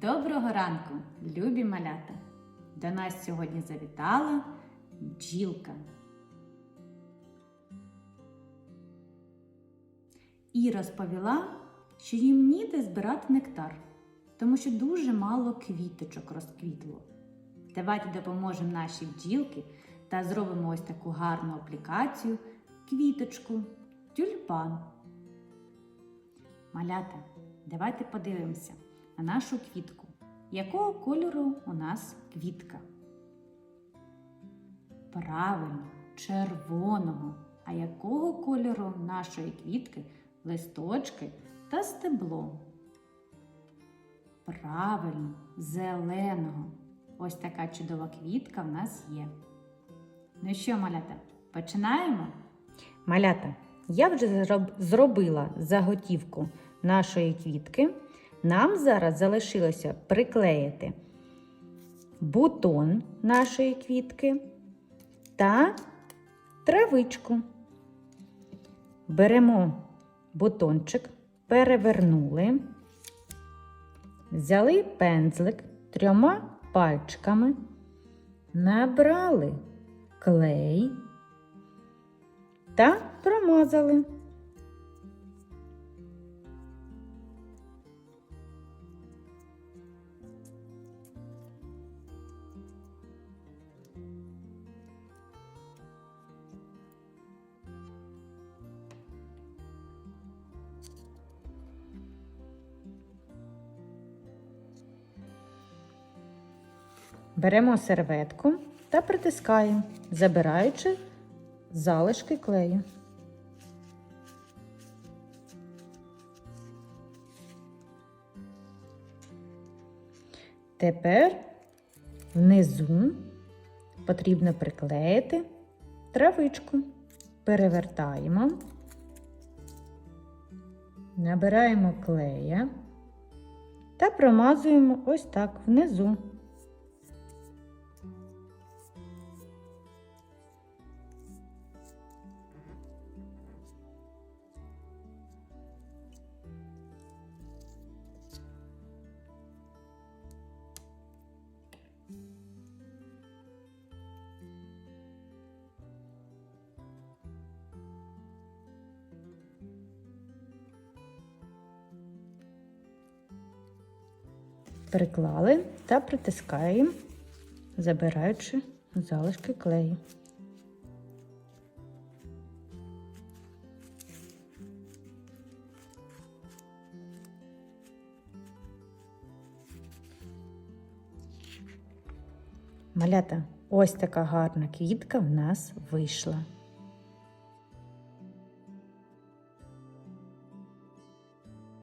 Доброго ранку, любі малята! До нас сьогодні завітала бджілка. І розповіла, що їм ніде збирати нектар, тому що дуже мало квіточок розквітло. Давайте допоможемо нашій бджілки та зробимо ось таку гарну аплікацію квіточку, тюльпан. Малята, давайте подивимося на нашу квітку. Якого кольору у нас квітка? Правильно, червоного. А якого кольору нашої квітки листочки та стебло? Правильно, зеленого. Ось така чудова квітка в нас є. Ну що, малята, починаємо? Малята, я вже зроб- зробила заготівку нашої квітки. Нам зараз залишилося приклеїти бутон нашої квітки та травичку. Беремо бутончик, перевернули, взяли пензлик трьома пальчиками, набрали клей та промазали. Беремо серветку та притискаємо, забираючи залишки клею. Тепер внизу потрібно приклеїти травичку. Перевертаємо, набираємо клея та промазуємо ось так внизу. Приклали та притискаємо, забираючи залишки клею. Малята, ось така гарна квітка в нас вийшла.